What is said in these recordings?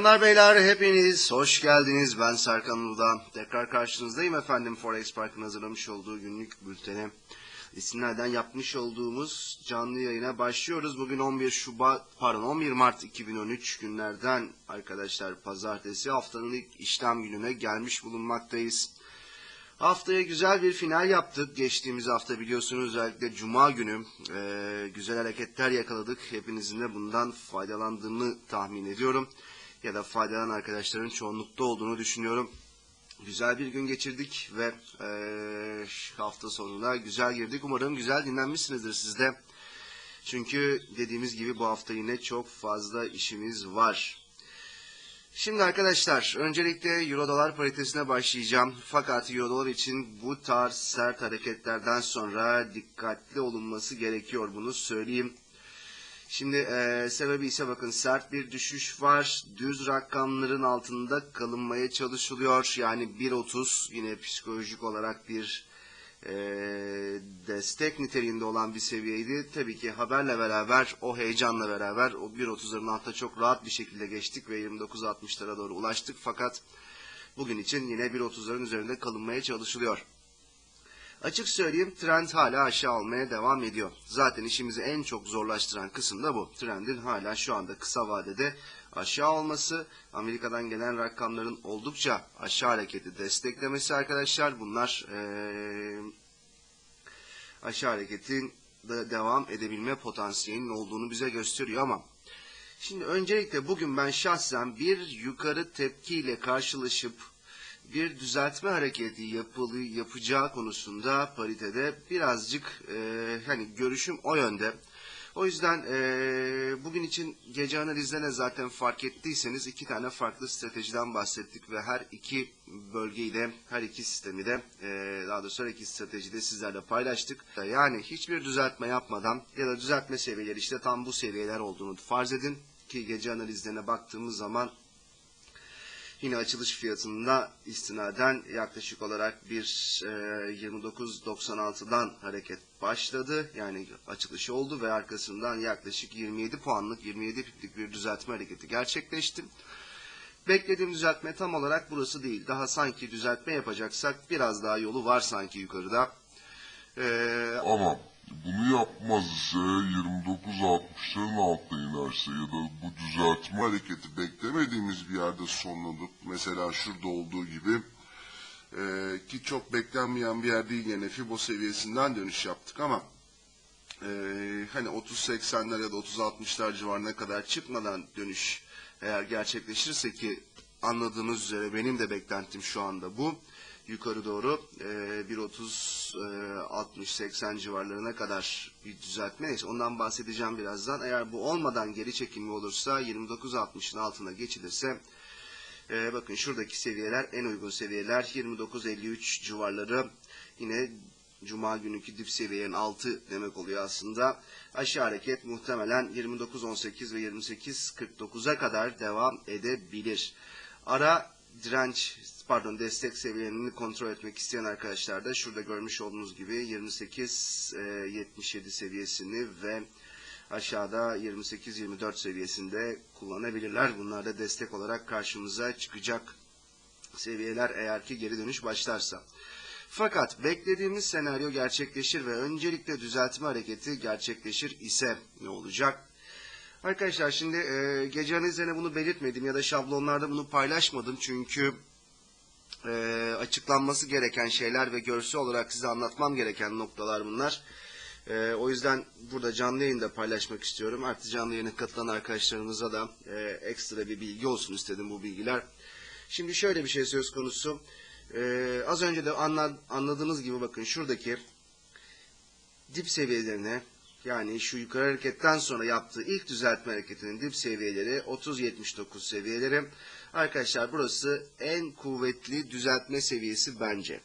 Hanımlar beyler hepiniz hoş geldiniz. Ben Serkan Ulu'da. Tekrar karşınızdayım efendim. Forex Park'ın hazırlamış olduğu günlük bülteni. İsimlerden yapmış olduğumuz canlı yayına başlıyoruz. Bugün 11 Şubat, pardon 11 Mart 2013 günlerden arkadaşlar pazartesi haftanın ilk işlem gününe gelmiş bulunmaktayız. Haftaya güzel bir final yaptık. Geçtiğimiz hafta biliyorsunuz özellikle Cuma günü e, güzel hareketler yakaladık. Hepinizin de bundan faydalandığını tahmin ediyorum. Ya da faydalanan arkadaşların çoğunlukta olduğunu düşünüyorum. Güzel bir gün geçirdik ve e, hafta sonuna güzel girdik. Umarım güzel dinlenmişsinizdir siz de. Çünkü dediğimiz gibi bu hafta yine çok fazla işimiz var. Şimdi arkadaşlar öncelikle euro dolar paritesine başlayacağım. Fakat euro dolar için bu tarz sert hareketlerden sonra dikkatli olunması gerekiyor bunu söyleyeyim. Şimdi e, sebebi ise bakın sert bir düşüş var. Düz rakamların altında kalınmaya çalışılıyor. Yani 1.30 yine psikolojik olarak bir e, destek niteliğinde olan bir seviyeydi. Tabii ki haberle beraber, o heyecanla beraber o 1.30'ların altına çok rahat bir şekilde geçtik ve 29.60'lara doğru ulaştık. Fakat bugün için yine 1.30'ların üzerinde kalınmaya çalışılıyor. Açık söyleyeyim trend hala aşağı almaya devam ediyor. Zaten işimizi en çok zorlaştıran kısım da bu. Trendin hala şu anda kısa vadede aşağı olması, Amerika'dan gelen rakamların oldukça aşağı hareketi desteklemesi arkadaşlar. Bunlar ee, aşağı hareketin de devam edebilme potansiyelinin olduğunu bize gösteriyor ama şimdi öncelikle bugün ben şahsen bir yukarı tepkiyle karşılaşıp bir düzeltme hareketi yapılı yapacağı konusunda paritede birazcık e, hani görüşüm o yönde. O yüzden e, bugün için gece analizlerine zaten fark ettiyseniz iki tane farklı stratejiden bahsettik ve her iki bölgeyi de her iki sistemi de e, daha doğrusu her iki stratejiyi de sizlerle paylaştık. Yani hiçbir düzeltme yapmadan ya da düzeltme seviyeleri işte tam bu seviyeler olduğunu farz edin ki gece analizlerine baktığımız zaman Yine açılış fiyatında istinaden yaklaşık olarak bir e, 29.96'dan hareket başladı. Yani açılışı oldu ve arkasından yaklaşık 27 puanlık 27 piplik bir düzeltme hareketi gerçekleşti. Beklediğim düzeltme tam olarak burası değil. Daha sanki düzeltme yapacaksak biraz daha yolu var sanki yukarıda. Ee, Ama bunu yapmaz ise 29.60'ların altına inerse ya da bu düzeltme hareketi beklemediğimiz bir yerde sonlanıp mesela şurada olduğu gibi e, ki çok beklenmeyen bir yer değil yine Fibo seviyesinden dönüş yaptık ama e, hani 30-80'ler ya da 30-60'lar civarına kadar çıkmadan dönüş eğer gerçekleşirse ki anladığınız üzere benim de beklentim şu anda bu. Yukarı doğru e, 1.30 60-80 civarlarına kadar bir düzeltme. Neyse ondan bahsedeceğim birazdan. Eğer bu olmadan geri çekilme olursa 29.60'ın altına geçilirse e, bakın şuradaki seviyeler en uygun seviyeler 29.53 civarları yine Cuma günkü dip seviyenin altı demek oluyor aslında. Aşağı hareket muhtemelen 29.18 ve 28.49'a kadar devam edebilir. Ara direnç pardon destek seviyelerini kontrol etmek isteyen arkadaşlar da şurada görmüş olduğunuz gibi 28 77 seviyesini ve aşağıda 28-24 seviyesinde kullanabilirler. Bunlar da destek olarak karşımıza çıkacak seviyeler eğer ki geri dönüş başlarsa. Fakat beklediğimiz senaryo gerçekleşir ve öncelikle düzeltme hareketi gerçekleşir ise ne olacak? Arkadaşlar şimdi e, gece analizlerine bunu belirtmedim ya da şablonlarda bunu paylaşmadım çünkü e, açıklanması gereken şeyler ve görsel olarak size anlatmam gereken noktalar bunlar. E, o yüzden burada canlı yayında paylaşmak istiyorum. Artık canlı yayına katılan arkadaşlarımıza da e, ekstra bir bilgi olsun istedim bu bilgiler. Şimdi şöyle bir şey söz konusu. E, az önce de anla, anladığınız gibi bakın şuradaki dip seviyelerine yani şu yukarı hareketten sonra yaptığı ilk düzeltme hareketinin dip seviyeleri 30-79 seviyeleri. Arkadaşlar burası en kuvvetli düzeltme seviyesi bence.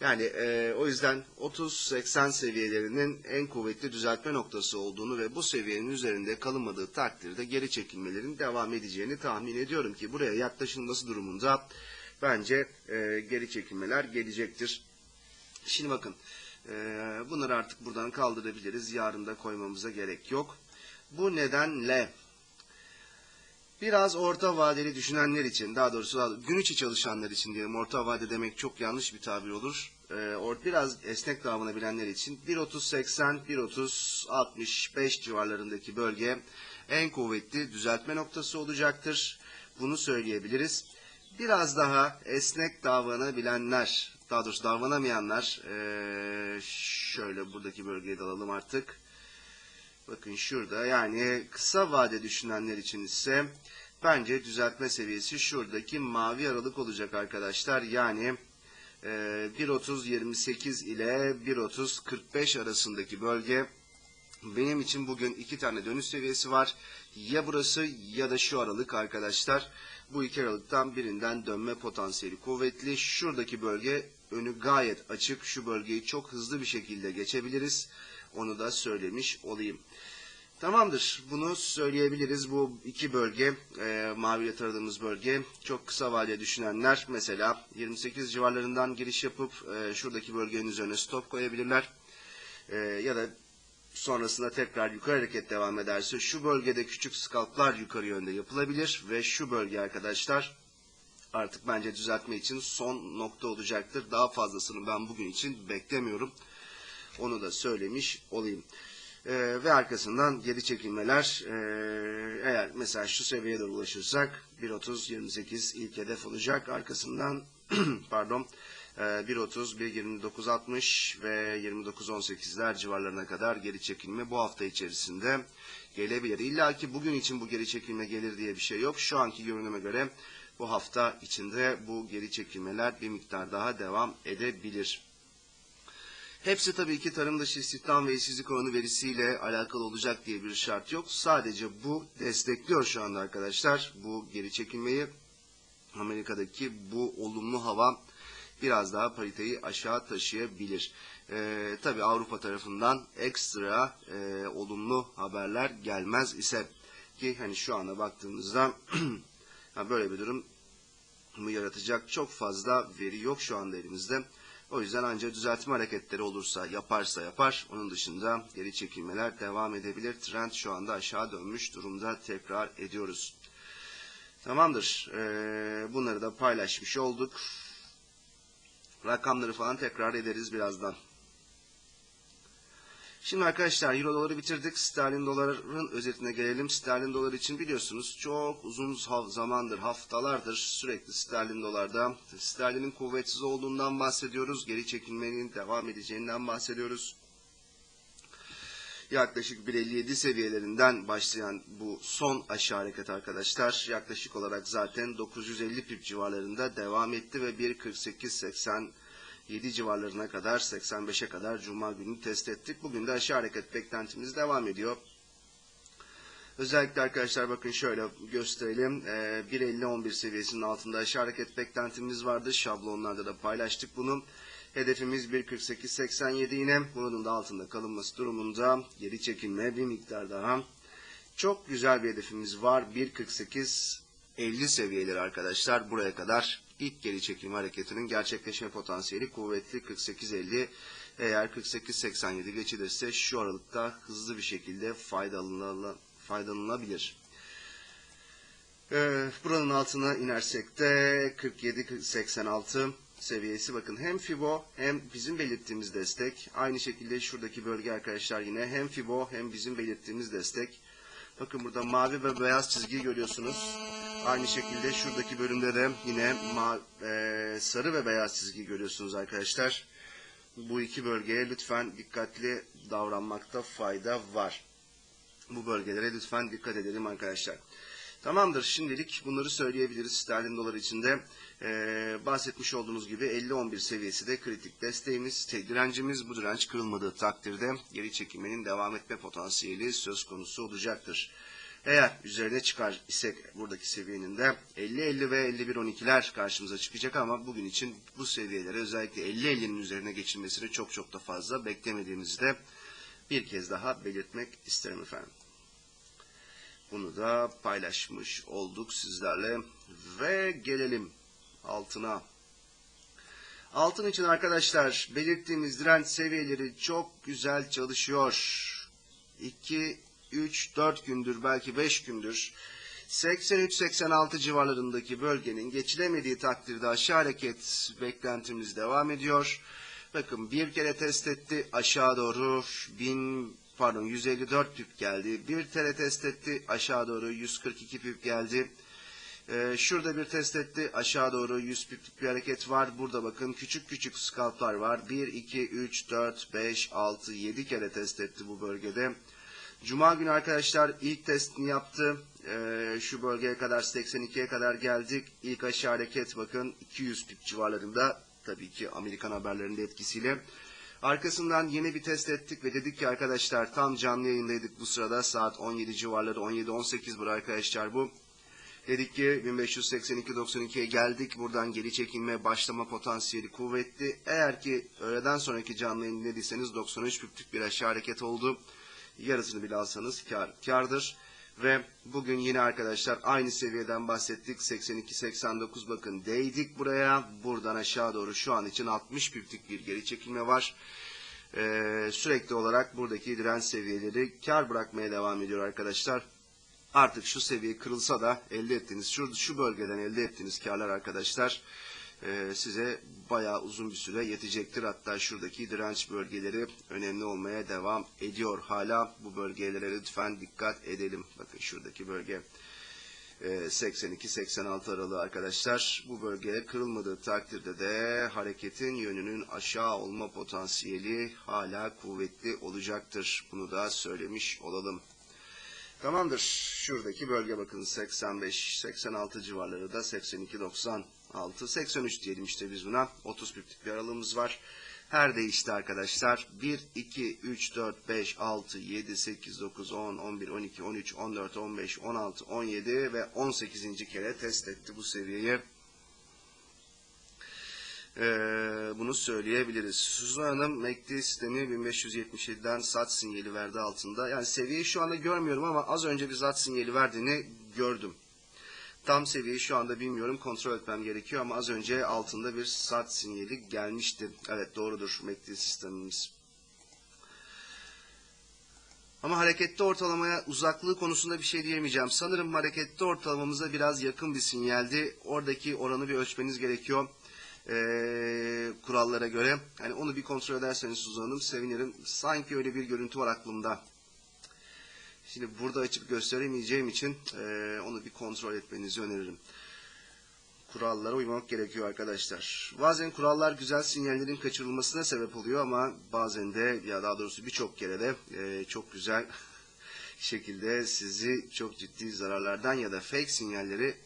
Yani e, o yüzden 30-80 seviyelerinin en kuvvetli düzeltme noktası olduğunu ve bu seviyenin üzerinde kalınmadığı takdirde geri çekilmelerin devam edeceğini tahmin ediyorum ki buraya yaklaşılması durumunda bence e, geri çekilmeler gelecektir. Şimdi bakın ee, bunları artık buradan kaldırabiliriz. Yarın da koymamıza gerek yok. Bu nedenle Biraz orta vadeli düşünenler için, daha doğrusu gün içi çalışanlar için diyelim. Orta vade demek çok yanlış bir tabir olur. Or- biraz esnek davranabilenler için 1.30-80, 1.30-65 civarlarındaki bölge en kuvvetli düzeltme noktası olacaktır. Bunu söyleyebiliriz. Biraz daha esnek davranabilenler, daha doğrusu davranamayanlar, ee, şöyle buradaki bölgeye dalalım artık. Bakın şurada yani kısa vade düşünenler için ise bence düzeltme seviyesi şuradaki mavi aralık olacak arkadaşlar. Yani e, 1.30-28 ile 1.30-45 arasındaki bölge benim için bugün iki tane dönüş seviyesi var. Ya burası ya da şu aralık arkadaşlar. Bu iki aralıktan birinden dönme potansiyeli kuvvetli. Şuradaki bölge önü gayet açık. Şu bölgeyi çok hızlı bir şekilde geçebiliriz. Onu da söylemiş olayım. Tamamdır. Bunu söyleyebiliriz. Bu iki bölge, e, maviyle taradığımız bölge çok kısa vadeli düşünenler mesela 28 civarlarından giriş yapıp e, şuradaki bölgenin üzerine stop koyabilirler. E, ya da sonrasında tekrar yukarı hareket devam ederse şu bölgede küçük skalplar yukarı yönde yapılabilir ve şu bölge arkadaşlar artık bence düzeltme için son nokta olacaktır. Daha fazlasını ben bugün için beklemiyorum. Onu da söylemiş olayım. Ee, ve arkasından geri çekilmeler ee, eğer mesela şu seviyeye doğru ulaşırsak 1.30-28 ilk hedef olacak. Arkasından pardon 1.30, 1.29.60 ve 29.18'ler civarlarına kadar geri çekilme bu hafta içerisinde gelebilir. İlla ki bugün için bu geri çekilme gelir diye bir şey yok. Şu anki görünüme göre bu hafta içinde bu geri çekilmeler bir miktar daha devam edebilir. Hepsi tabii ki tarım dışı istihdam ve işsizlik oranı verisiyle alakalı olacak diye bir şart yok. Sadece bu destekliyor şu anda arkadaşlar bu geri çekilmeyi. Amerika'daki bu olumlu hava biraz daha pariteyi aşağı taşıyabilir. Ee, tabii Avrupa tarafından ekstra e, olumlu haberler gelmez ise ki hani şu anda baktığımızda böyle bir durum bu yaratacak çok fazla veri yok şu anda elimizde. O yüzden ancak düzeltme hareketleri olursa yaparsa yapar. Onun dışında geri çekilmeler devam edebilir. Trend şu anda aşağı dönmüş durumda tekrar ediyoruz. Tamamdır. Ee, bunları da paylaşmış olduk. Rakamları falan tekrar ederiz birazdan. Şimdi arkadaşlar Euro doları bitirdik. Sterlin doların özetine gelelim. Sterlin dolar için biliyorsunuz çok uzun zamandır, haftalardır sürekli sterlin dolarda. Sterlinin kuvvetsiz olduğundan bahsediyoruz. Geri çekilmenin devam edeceğinden bahsediyoruz. Yaklaşık 1.57 seviyelerinden başlayan bu son aşağı hareket arkadaşlar yaklaşık olarak zaten 950 pip civarlarında devam etti ve 1.48.80 7 civarlarına kadar 85'e kadar Cuma günü test ettik. Bugün de aşağı hareket beklentimiz devam ediyor. Özellikle arkadaşlar bakın şöyle gösterelim. Ee, 1.50-11 seviyesinin altında aşağı hareket beklentimiz vardı. Şablonlarda da paylaştık bunu. Hedefimiz 1.48-87 yine. Bunun da altında kalınması durumunda geri çekilme bir miktar daha. Çok güzel bir hedefimiz var. 1.48 50 seviyeleri arkadaşlar buraya kadar ilk geri çekilme hareketinin gerçekleşme potansiyeli kuvvetli 48-50 eğer 48-87 geçilirse şu aralıkta hızlı bir şekilde faydalanılabilir. Ee, buranın altına inersek de 47-86 seviyesi. Bakın hem Fibo hem bizim belirttiğimiz destek aynı şekilde şuradaki bölge arkadaşlar yine hem Fibo hem bizim belirttiğimiz destek. Bakın burada mavi ve beyaz çizgiyi görüyorsunuz. Aynı şekilde şuradaki bölümde de yine e, sarı ve beyaz çizgi görüyorsunuz arkadaşlar. Bu iki bölgeye lütfen dikkatli davranmakta fayda var. Bu bölgelere lütfen dikkat edelim arkadaşlar Tamamdır. Şimdilik bunları söyleyebiliriz. Sterlin dolar içinde ee, bahsetmiş olduğumuz gibi 50-11 seviyesi de kritik desteğimiz, direncimiz. Bu direnç kırılmadığı takdirde geri çekilmenin devam etme potansiyeli söz konusu olacaktır. Eğer üzerine çıkar isek buradaki seviyenin de 50-50 ve 51-12'ler karşımıza çıkacak ama bugün için bu seviyelere özellikle 50-50'nin üzerine geçilmesini çok çok da fazla beklemediğimizi de bir kez daha belirtmek isterim efendim. Bunu da paylaşmış olduk sizlerle. Ve gelelim altına. Altın için arkadaşlar belirttiğimiz direnç seviyeleri çok güzel çalışıyor. 2, 3, 4 gündür belki 5 gündür 83-86 civarlarındaki bölgenin geçilemediği takdirde aşağı hareket beklentimiz devam ediyor. Bakın bir kere test etti aşağı doğru 1000 pardon 154 pip geldi. Bir kere test etti aşağı doğru 142 pip geldi. Ee, şurada bir test etti. Aşağı doğru 100 piplik bir hareket var. Burada bakın küçük küçük skalplar var. 1, 2, 3, 4, 5, 6, 7 kere test etti bu bölgede. Cuma günü arkadaşlar ilk testini yaptı. Ee, şu bölgeye kadar 82'ye kadar geldik. İlk aşağı hareket bakın 200 pip civarlarında. Tabii ki Amerikan haberlerinin etkisiyle. Arkasından yeni bir test ettik ve dedik ki arkadaşlar tam canlı yayındaydık bu sırada saat 17 civarları 17-18 bu arkadaşlar bu. Dedik ki 1582-92'ye geldik. Buradan geri çekilme başlama potansiyeli kuvvetli. Eğer ki öğleden sonraki canlı dinlediyseniz 93 püplük bir aşağı hareket oldu. Yarısını bile alsanız kar, kardır. Ve bugün yine arkadaşlar aynı seviyeden bahsettik. 82-89 bakın değdik buraya. Buradan aşağı doğru şu an için 60 püplük bir geri çekilme var. Ee, sürekli olarak buradaki direnç seviyeleri kar bırakmaya devam ediyor arkadaşlar artık şu seviye kırılsa da elde ettiğiniz şu, şu bölgeden elde ettiğiniz karlar arkadaşlar e, size bayağı uzun bir süre yetecektir. Hatta şuradaki direnç bölgeleri önemli olmaya devam ediyor. Hala bu bölgelere lütfen dikkat edelim. Bakın şuradaki bölge e, 82-86 aralığı arkadaşlar. Bu bölgeye kırılmadığı takdirde de hareketin yönünün aşağı olma potansiyeli hala kuvvetli olacaktır. Bunu da söylemiş olalım. Tamamdır. Şuradaki bölge bakın 85-86 civarları da 82-96 83 diyelim işte biz buna. 30 piplik bir aralığımız var. Her değişti arkadaşlar. 1, 2, 3, 4, 5, 6, 7, 8, 9, 10, 11, 12, 13, 14, 15, 16, 17 ve 18. kere test etti bu seviyeyi. Ee, bunu söyleyebiliriz. Suzan Hanım MACD sistemi 1577'den sat sinyali verdi altında. Yani seviyeyi şu anda görmüyorum ama az önce bir sat sinyali verdiğini gördüm. Tam seviyeyi şu anda bilmiyorum. Kontrol etmem gerekiyor ama az önce altında bir sat sinyali gelmişti. Evet doğrudur MACD sistemimiz. Ama hareketli ortalamaya uzaklığı konusunda bir şey diyemeyeceğim. Sanırım hareketli ortalamamıza biraz yakın bir sinyaldi. Oradaki oranı bir ölçmeniz gerekiyor e, kurallara göre. Yani onu bir kontrol ederseniz Suzan sevinirim. Sanki öyle bir görüntü var aklımda. Şimdi burada açıp gösteremeyeceğim için e, onu bir kontrol etmenizi öneririm. Kurallara uymak gerekiyor arkadaşlar. Bazen kurallar güzel sinyallerin kaçırılmasına sebep oluyor ama bazen de ya daha doğrusu birçok kere de e, çok güzel şekilde sizi çok ciddi zararlardan ya da fake sinyalleri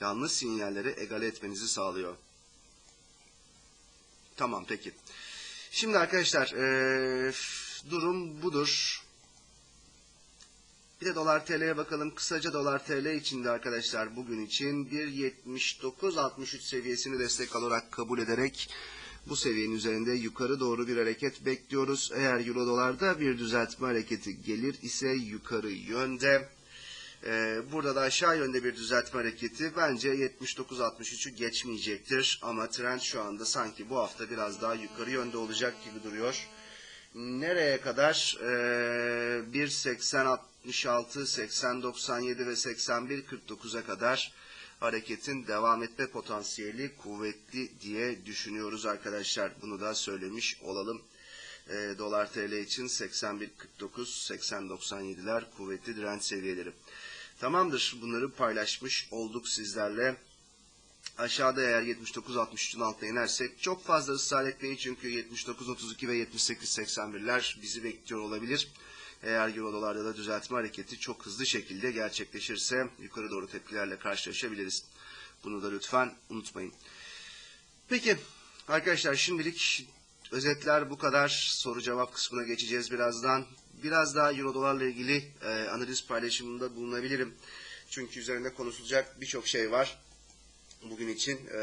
yanlış sinyalleri egale etmenizi sağlıyor. Tamam peki. Şimdi arkadaşlar eee, durum budur. Bir de dolar TL'ye bakalım. Kısaca dolar TL içinde arkadaşlar bugün için 1.79.63 seviyesini destek olarak kabul ederek bu seviyenin üzerinde yukarı doğru bir hareket bekliyoruz. Eğer euro dolarda bir düzeltme hareketi gelir ise yukarı yönde. Ee, burada da aşağı yönde bir düzeltme hareketi bence 79-63'ü geçmeyecektir. Ama trend şu anda sanki bu hafta biraz daha yukarı yönde olacak gibi duruyor. Nereye kadar? Ee, 1.80-66, 80-97 ve 81-49'a kadar hareketin devam etme potansiyeli kuvvetli diye düşünüyoruz arkadaşlar. Bunu da söylemiş olalım. E, dolar TL için 81.49, 80.97'ler kuvvetli direnç seviyeleri. Tamamdır. Bunları paylaşmış olduk sizlerle. Aşağıda eğer 79-63'ün altına inersek çok fazla ısrar etmeyin çünkü 79-32 ve 78-81'ler bizi bekliyor olabilir. Eğer euro dolarda da düzeltme hareketi çok hızlı şekilde gerçekleşirse yukarı doğru tepkilerle karşılaşabiliriz. Bunu da lütfen unutmayın. Peki arkadaşlar şimdilik özetler bu kadar. Soru cevap kısmına geçeceğiz birazdan. Biraz daha euro dolarla ilgili e, analiz paylaşımında bulunabilirim. Çünkü üzerinde konuşulacak birçok şey var. Bugün için e,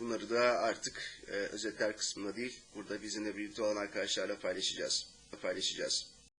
bunları da artık e, özetler kısmında değil, burada bizimle birlikte olan arkadaşlarla paylaşacağız. paylaşacağız.